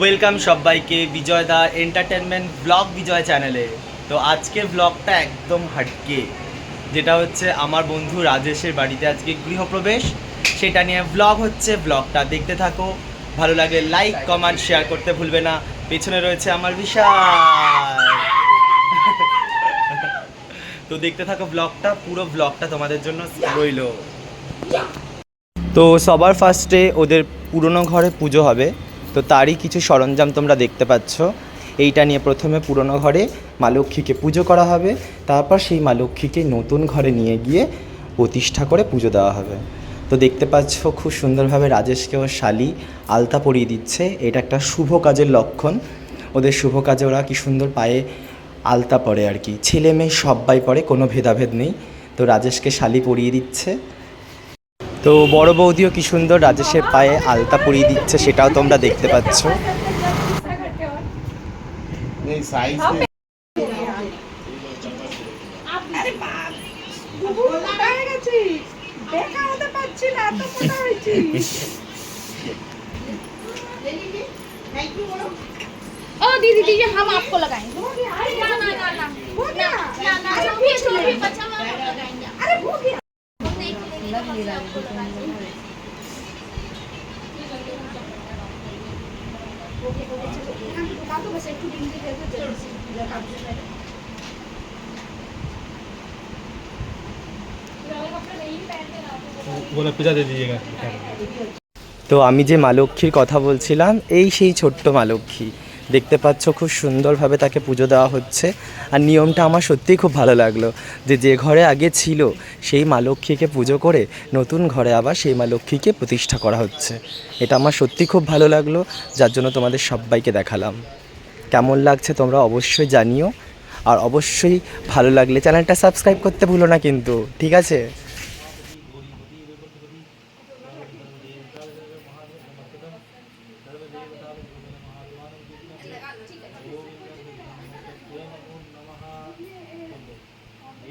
Welcome সবাইকে বিজয় দা entertainment blog বিজয় চ্যানেলে। তো আজকের ব্লগটা একদম হাটকে, যেটা হচ্ছে আমার বন্ধু রাজেশের বাড়িতে আজকে গৃহপ্রবেশ। সেটা নিয়ে ব্লগ হচ্ছে, ব্লগটা দেখতে থাকো। ভালো লাগে লাইক কমেন্ট শেয়ার করতে ভুলবে না। পেছনে রয়েছে আমার বিশাল। তো দেখতে থাকো ব্লগটা, পুরো ব্লগটা তোমাদের জন্য রইল। তো সবার ফার্স্টে ওদের পুরনো ঘরে পুজো হবে। তো তারই কিছু সরঞ্জাম তোমরা দেখতে পাচ্ছ। এইটা নিয়ে প্রথমে পুরনো ঘরে মা লক্ষ্মীকে পুজো করা হবে। তারপর সেই মা লক্ষ্মীকে নতুন ঘরে নিয়ে গিয়ে প্রতিষ্ঠা করে পুজো দেওয়া হবে। তো দেখতে পাচ্ছ খুব সুন্দরভাবে রাজেশকে ও শালি আলতা পরিয়ে দিচ্ছে। এটা একটা শুভ কাজের লক্ষণ। ওদের শুভ কাজে ওরা কি সুন্দর পায়ে আলতা পরে আর কি। ছেলে মেয়ে সবাই পরে, কোনো ভেদাভেদ নেই। তো রাজেশকে শালি পরিয়ে দিচ্ছে। তো বড় বৌদিও কি সুন্দর রাজেশের পায়ে আলতা পরিয়ে দিচ্ছে সেটাও তোমরা দেখতে পাচ্ছ দিদি দিদি बोला पिज्जा दे दीजिएगा তো আমি যে মা লক্ষ্মীর কথা বলছিলাম এই সেই ছোট্ট মা লক্ষ্মী দেখতে পাচ্ছ, খুব সুন্দরভাবে তাকে পুজো দেওয়া হচ্ছে। আর নিয়মটা আমার সত্যিই খুব ভালো লাগল, যে যে ঘরে আগে ছিল, সেই মা লক্ষ্মীকে পুজো করে নতুন ঘরে আবার সেই মা লক্ষ্মীকে প্রতিষ্ঠা করা হচ্ছে। এটা আমার সত্যি খুব ভালো লাগল, যার জন্য তোমাদের সবাইকে দেখালাম। কেমন লাগছে তোমরা অবশ্যই জানিও। আর অবশ্যই ভালো লাগলে চ্যানেলটা সাবস্ক্রাইব করতে ভুলো না কিন্তু, ঠিক আছে?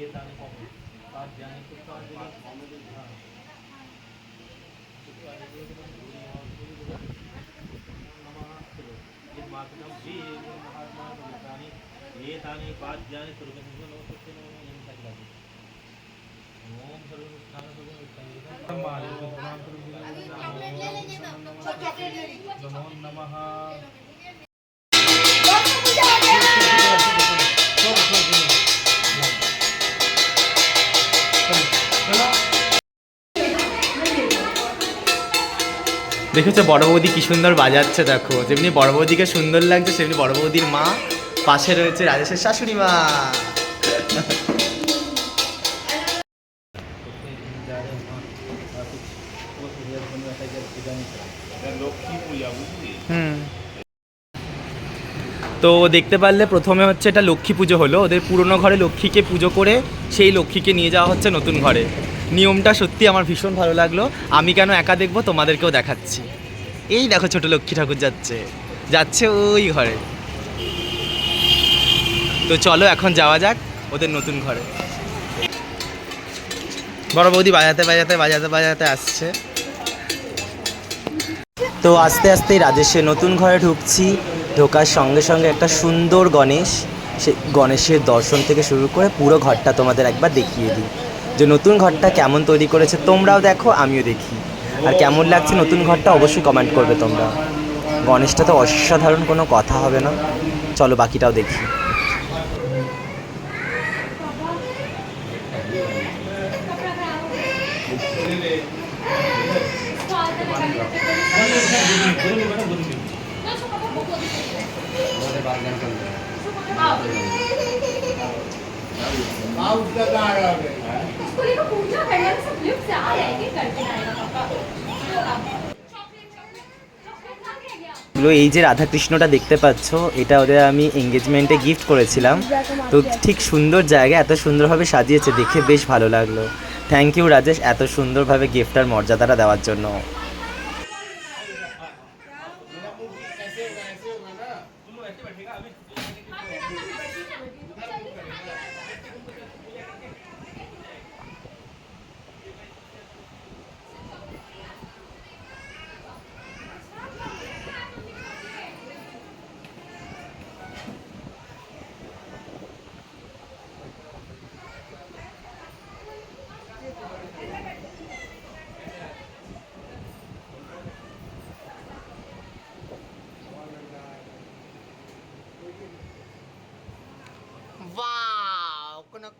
ये दाने कॉम्बिनेशन आप जाने कुछ पाँच जगह हाँ। कुछ पाँच जगह और पूरी जगह नमः ये मार्गम जी ये महात्मा दानी ये दानी पाँच जाने सर्वसंग नौ सत्य नौ इन संख्या जी ओम सर्वस्थान सर्वस्थान नमः नमः দেখেছ বড় বৌদি কি সুন্দর বাজাচ্ছে, দেখো। যেমনি বড় বৌদিকে সুন্দর লাগছে, সেমনি বড় বৌদির মা পাশে রয়েছে রাজেশের শাশুড়ি মা। তো দেখতে পারলে প্রথমে হচ্ছে এটা লক্ষ্মী পুজো হলো। ওদের পুরনো ঘরে লক্ষ্মীকে পুজো করে সেই লক্ষ্মীকে নিয়ে যাওয়া হচ্ছে নতুন ঘরে। নিয়মটা সত্যি আমার ভীষণ ভালো লাগল। আমি কেন একা দেখব তোমাদেরকেও দেখাচ্ছি। এই দেখো ছোট লক্ষ্মী ঠাকুর যাচ্ছে। যাচ্ছে ওই ঘরে। তো চলো এখন যাওয়া যাক ওদের নতুন ঘরে। বড় বৌদি বাজাতে বাজাতে বাজাতে বাজাতে আসছে। তো আস্তে আস্তে রাজেশের নতুন ঘরে ঢুকছি। ঢোকার সঙ্গে সঙ্গে একটা সুন্দর গণেশ। সে গণেশের দর্শন থেকে শুরু করে পুরো ঘরটা তোমাদের একবার দেখিয়ে দিই। যে নতুন ঘরটা কেমন তৈরি করেছে তোমরাও দেখো, আমিও দেখি। আর কেমন লাগছে নতুন ঘরটা অবশ্যই কমেন্ট করবে তোমরা। গণেশটা তো অসাধারণ কোনো কথা হবে না। চলো বাকিটাও দেখি। इसको लेकर पूजा करने में सब लिफ्ट से आ रहे हैं क्या करके आएगा पापा এগুলো এই যে রাধাকৃষ্ণটা দেখতে পাচ্ছ এটা ওদের আমি এঙ্গেজমেন্টে গিফট করেছিলাম তো ঠিক সুন্দর জায়গা এত সুন্দরভাবে সাজিয়েছে দেখে বেশ ভালো লাগলো থ্যাংক ইউ রাজেশ এত সুন্দরভাবে গিফটার মর্যাদাটা দেওয়ার জন্য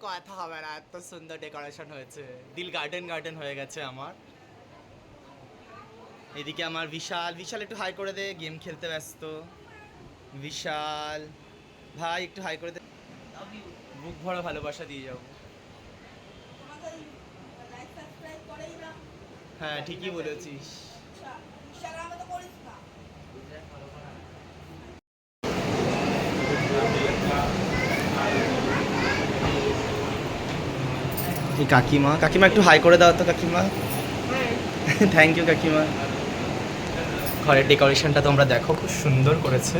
কথা হবে না এত সুন্দর ডেকোরেশন হয়েছে। দিল গার্ডেন গার্ডেন হয়ে গেছে আমার। এদিকে আমার বিশাল বিশাল একটু হাই করে দে গেম খেলতে ব্যস্ত। বিশাল। ভাই একটু হাই করে দে। বুক ভরা ভালোবাসা দিয়ে যাও হ্যাঁ ঠিকই বলেছিস। এই কাকিমা। কাকিমা একটু হাই করে দাও তো কাকিমা। থ্যাংক ইউ কাকিমা। ঘরের ডেকোরেশনটা তোমরা দেখো খুব সুন্দর করেছে।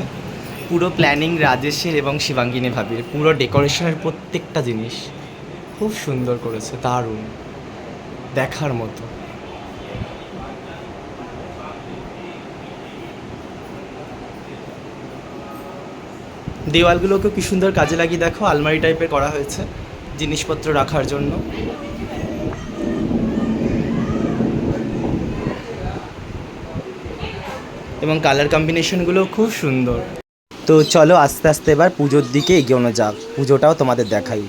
পুরো প্ল্যানিং রাজেশের এবং শিবাঙ্গিনী ভাবির। পুরো ডেকোরেশনের প্রত্যেকটা জিনিস খুব সুন্দর করেছে দারুণ। দেখার মতো। দেওয়ালগুলোকে কি সুন্দর কাজে লাগিয়ে দেখো আলমারি টাইপের করা হয়েছে। জিনিসপত্র রাখার জন্য। এবং কালার কম্বিনেশনগুলো খুব সুন্দর। তো চলো আস্তে আস্তে এবার পুজোর দিকে এগিয়ে যাক। পুজোটাও তোমাদের দেখাই।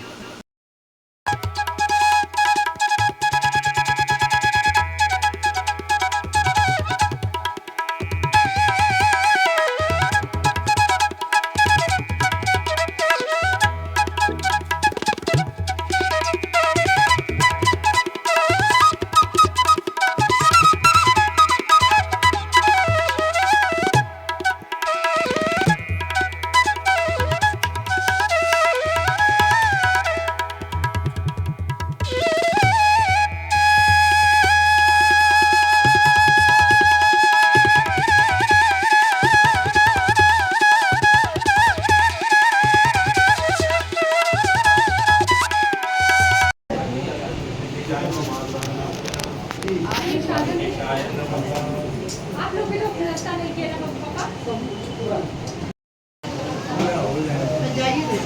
आप लोग भी लोग रास्ता नहीं किया ना पापा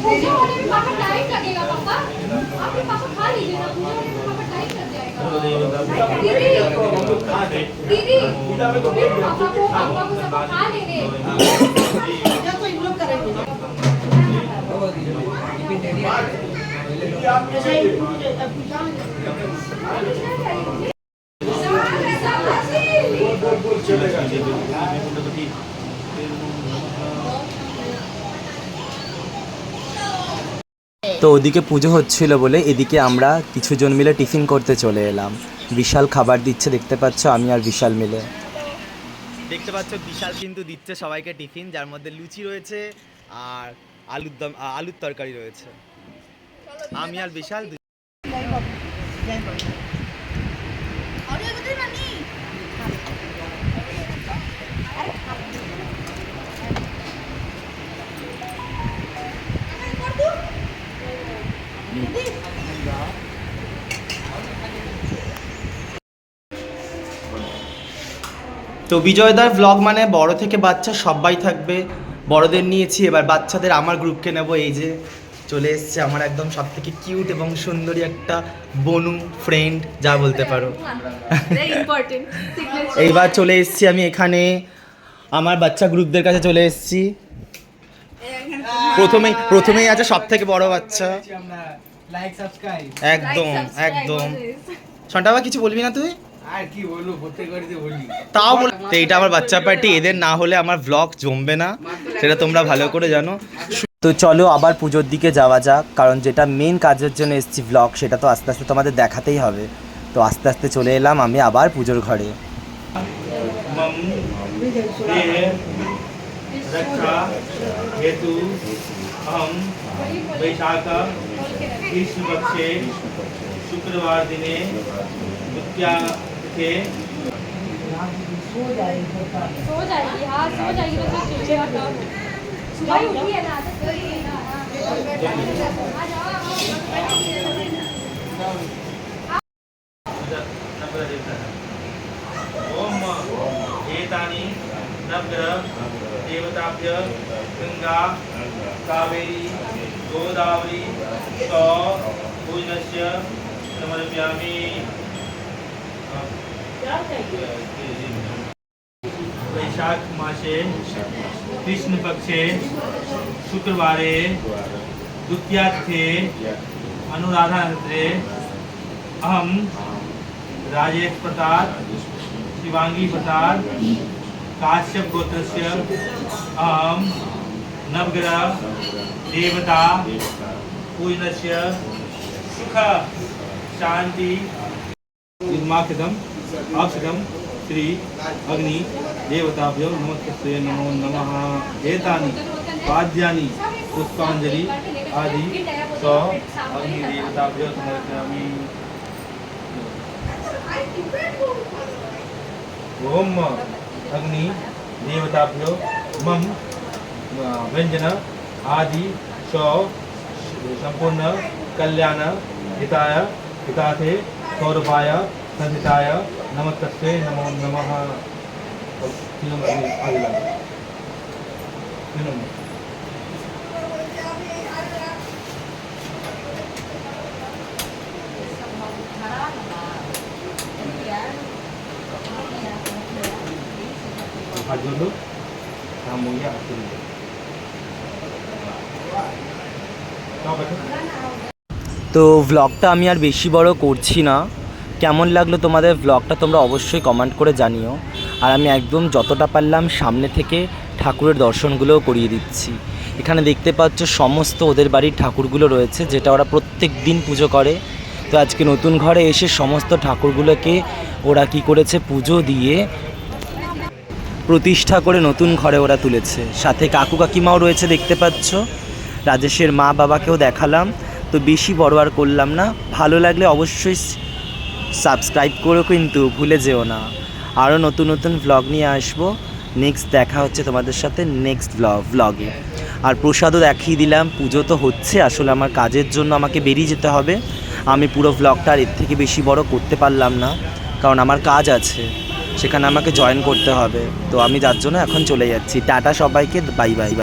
पूजा होने में पापा टाइम लगेगा पापा आप भी पापा खा लीजिए ना पूजा होने में पापा टाइम लग जाएगा दीदी दीदी फिर पापा को पापा को सब खा लेंगे তো ওদিকে পুজো হচ্ছিল বলে এদিকে আমরা কিছুজন মিলে টিফিন করতে চলে এলাম। বিশাল খাবার দিচ্ছে, দেখতে পাচ্ছ আমি আর বিশাল মিলে। দেখতে পাচ্ছ বিশাল কিন্তু দিচ্ছে সবাইকে টিফিন, যার মধ্যে লুচি রয়েছে আর আলুর দম আলুর তরকারি রয়েছে। আমি আর বিশাল তো বিজয়দার ব্লগ মানে বড় থেকে বাচ্চা সবাই থাকবে। বড়দের নিয়েছি এবার বাচ্চাদের আমার গ্রুপকে নেব। এই যে চলে এসছে আমার একদম সব থেকে কিউট এবং সুন্দরী একটা বনু ফ্রেন্ড যা বলতে পারো. এইবার চলে এসেছি আমি এখানে। আমার বাচ্চা গ্রুপদের কাছে চলে এসেছি। প্রথমেই প্রথমেই আছে সব থেকে বড় বাচ্চা। একদম একদম. সন্টাবা কিছু বলবি না তুই? আর কি বলবো প্রত্যেক বাড়িতে বলি তাও বল তো এইটা আমার বাচ্চা পার্টি এদের না হলে আমার ব্লগ জমবে না সেটা তোমরা ভালো করে জানো তো চলো আবার পুজোর দিকে যাওয়া যাক কারণ যেটা মেন কাজের জন্য এসেছি ব্লগ সেটা তো আস্তে আস্তে তোমাদের দেখাতেই হবে তো আস্তে আস্তে চলে এলাম আমি আবার পুজোর ঘরে मम देह रक्षा हेतु अहम वैशाख कृष्ण पक्षे शुक्रवार दिने द्वितीयार्थे सो जाएगी हाँ सो जाएगी तो फिर चिड़चिड़ा ना हो। सुबह ही उठी है ना आदत तो ही है ना हाँ। आ जाओ ओम एतानि नवग्रह देवताभ्य गंगा कावेरी गोदावरी च पूजनस्य समर्पयामि वैशाख मासे, कृष्ण पक्षे, शुक्रवार द्वितीयाथे अनुराधा नृत्रे अहम, राजेश प्रताप, शिवांगी प्रताप, काश्यप गोत्र अहम, नवग्रह, देवता पूजन से सुख, शांति अक्षतम श्री अग्नि देवताभ्यो नमस्ते नमो नमः। एतानि वाद्यानि पुष्पांजलि आदि स अग्नि देवताभ्यो समर्पयामि। ओम अग्नि देवताभ्यो मम व्यंजन आदि स संपूर्ण कल्याण हिताय हिताथे सौरभाय, संहिताय నమస్తే నమో నమ వినండి అర్జునుడు రామయ్య అర్జునుడు তো ব্লগটা আমি আর বেশি বড় করছি না কেমন লাগল তোমাদের ব্লগটা তোমরা অবশ্যই কমেন্ট করে জানিও। আর আমি একদম যতটা পারলাম সামনে থেকে ঠাকুরের দর্শনগুলোও করিয়ে দিচ্ছি। এখানে দেখতে পাচ্ছ সমস্ত ওদের বাড়ির ঠাকুরগুলো রয়েছে, যেটা ওরা প্রত্যেক দিন পুজো করে। তো আজকে নতুন ঘরে এসে সমস্ত ঠাকুরগুলোকে ওরা কি করেছে? পুজো দিয়ে প্রতিষ্ঠা করে নতুন ঘরে ওরা তুলেছে। সাথে কাকু কাকিমাও রয়েছে দেখতে পাচ্ছ। রাজেশের মা বাবাকেও দেখালাম। তো বেশি বড় আর করলাম না। ভালো লাগলে অবশ্যই সাবস্ক্রাইব করো কিন্তু ভুলে যেও না। আরও নতুন নতুন ভ্লগ নিয়ে আসব। নেক্সট দেখা হচ্ছে তোমাদের সাথে নেক্সট ভ্লগ আর প্রসাদও দেখিয়ে দিলাম, পুজো তো হচ্ছে, আসলে আমার কাজের জন্য আমাকে বেরিয়ে যেতে হবে। আমি পুরো ভ্লগটা আর এর থেকে বেশি বড় করতে পারলাম না, কারণ আমার কাজ আছে, সেখানে আমাকে জয়েন করতে হবে। তো আমি যার জন্য এখন চলে যাচ্ছি। টাটা সবাইকে বাই বাই